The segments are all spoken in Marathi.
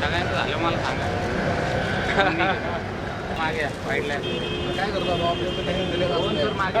सगळ्यांचं झालं मला सांगा मागे वाईटला काय करतो बाबा मागे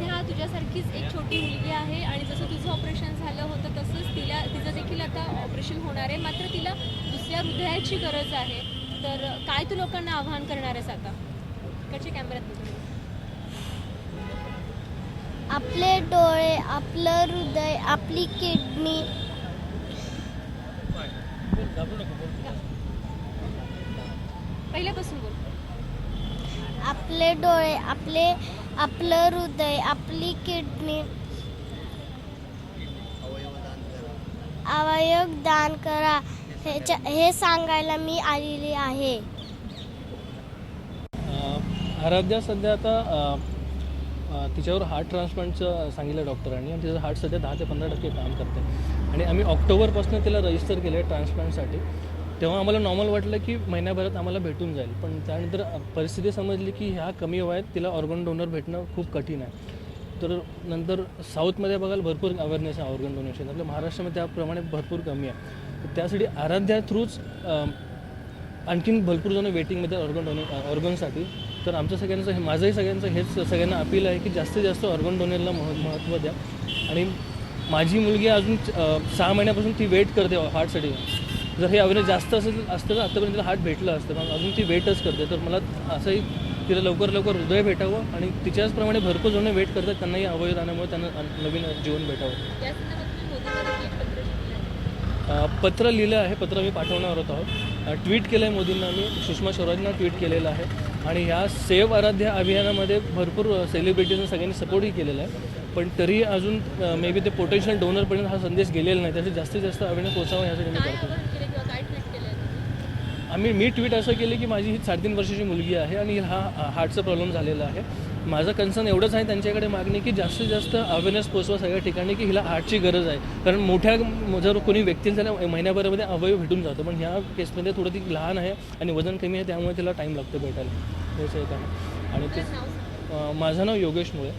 आराध्या तुझ्यासारखीच एक छोटी मुलगी आहे आणि जसं तुझं ऑपरेशन झालं होतं तसंच तिला तिचं देखील आता ऑपरेशन होणार आहे. मात्र तिला दुसऱ्या हृदयाची गरज आहे. तर काय तू लोकांना आवाहन करणार आहेस आता? कसे कॅमेऱ्यात? आपले डोळे आपलं हृदय आपली किडनी. पहिल्यापासून बोल. आपले डोळे आपले आपलं हृदय आपली किडनी. अवयव दान करा. ह्याच्या हे सांगायला मी आलेली आहे. अं, आराध्या सध्या आता तिच्यावर हार्ट ट्रान्सप्लांटचं सांगितलं डॉक्टरांनी आणि तिचं हार्ट सध्या दहा ते पंधरा टक्के काम करते आणि आम्ही ऑक्टोबरपासून तिला रजिस्टर केलं आहे ट्रान्सप्लांटसाठी. तेव्हा आम्हाला नॉर्मल वाटलं की महिन्याभरात आम्हाला भेटून जाईल. पण त्यानंतर परिस्थिती समजली की ह्या कमी वयात तिला ऑर्गन डोनर भेटणं खूप कठीण आहे. तर नंतर साऊथमध्ये बघायला भरपूर अवेअरनेस आहे ऑर्गन डोनेशन आपल्या महाराष्ट्रामध्ये त्याप्रमाणे भरपूर कमी आहे. तर त्यासाठी आराध्या थ्रूच आणखीन भरपूर जण वेटिंगमध्ये ऑर्गन डोने ऑर्गनसाठी तर आमचं सगळ्यांचं हे माझंही सगळ्यांचं हेच सगळ्यांना अपील आहे की जास्तीत जास्त ऑर्गन डोनेरला मह महत्त्व द्या. आणि माझी मुलगी अजून सहा महिन्यापासून ती वेट करते हार्टसाठी जर हे अवेअरनेस जास्त असेल असतं तर आत्तापर्यंत तिला हार्ट भेटलं असतं. पण अजून ती वेटच करते. तर मला असंही तिला लवकर लवकर हृदय भेटावं आणि तिच्याचप्रमाणे भरपूर जण वेट करतात. त्यांनाही अवयदानामुळे त्यांना नवीन जीवन भेटावं. पत्र लिहिलं आहे. पत्र मी पाठवणार होत आहोत. ट्विट केलं आहे मोदींना मी सुषमा स्वराजनं ट्विट केलेलं आहे. आणि ह्या सेव्ह आराध्या अभियानामध्ये भरपूर सेलिब्रिटीजने सगळ्यांनी सपोर्टही केलेला आहे. पण तरी अजून मे बी ते पोटेन्शियल डोनरपर्यंत हा संदेश गेलेला नाही. त्यासाठी जास्तीत जास्त अवेअरनेस पोचावं यासाठी मी करतो आवाहन केलं किंवा काय ट्विट केलं आहे आम्ही मी ट्विट असं केलं की माझी ही साडेतीन वर्षाची मुलगी आहे आणि हा हार्टचा प्रॉब्लेम झालेला आहे. माझं कन्सर्न एवढंच आहे त्यांच्याकडे मागणी की जास्तीत जास्त अवेअरनेस पोचवा सगळ्या ठिकाणी की हिला हार्टची गरज आहे. कारण मोठ्या जर कोणी व्यक्ती त्याला महिन्याभरामध्ये अवयव भेटून जातो पण ह्या केसमध्ये थोडं ती लहान आहे आणि वजन कमी आहे त्यामुळे तिला टाईम लागतो भेटायला. हेच एक आहे. आणि ते माझं नाव योगेश मुळे.